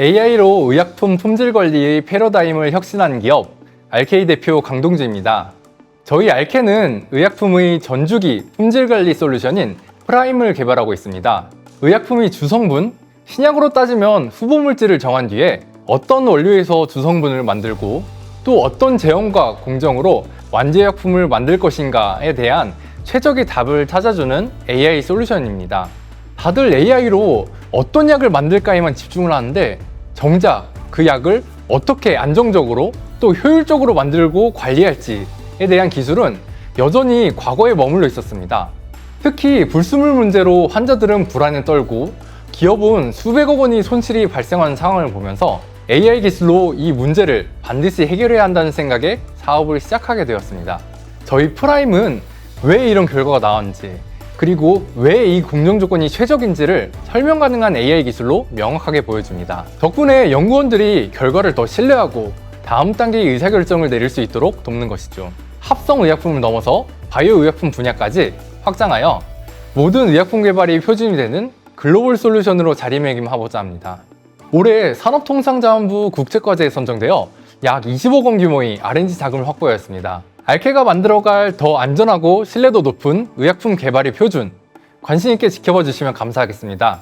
AI로 의약품 품질 관리의 패러다임을 혁신한 기업 알케이 대표 강동주입니다. 저희 알케는 의약품의 전주기 품질 관리 솔루션인 프라임을 개발하고 있습니다. 의약품의 주성분, 신약으로 따지면 후보 물질을 정한 뒤에 어떤 원료에서 주성분을 만들고 또 어떤 제형과 공정으로 완제약품을 만들 것인가에 대한 최적의 답을 찾아주는 AI 솔루션입니다. 다들 AI로 어떤 약을 만들까에만 집중을 하는데 정작 그 약을 어떻게 안정적으로 또 효율적으로 만들고 관리할지에 대한 기술은 여전히 과거에 머물러 있었습니다. 특히 불수물 문제로 환자들은 불안에 떨고 기업은 수백억 원의 손실이 발생하는 상황을 보면서 AI 기술로 이 문제를 반드시 해결해야 한다는 생각에 사업을 시작하게 되었습니다. 저희 프라임은 왜 이런 결과가 나왔는지 그리고 왜 이 공정 조건이 최적인지를 설명 가능한 AI 기술로 명확하게 보여줍니다. 덕분에 연구원들이 결과를 더 신뢰하고 다음 단계의 의사결정을 내릴 수 있도록 돕는 것이죠. 합성 의약품을 넘어서 바이오 의약품 분야까지 확장하여 모든 의약품 개발이 표준이 되는 글로벌 솔루션으로 자리매김하고자 합니다. 올해 산업통상자원부 국제과제에 선정되어 약 20억 원 규모의 R&D 자금을 확보하였습니다. 알케가 만들어갈 더 안전하고 신뢰도 높은 의약품 개발의 표준 관심 있게 지켜봐 주시면 감사하겠습니다.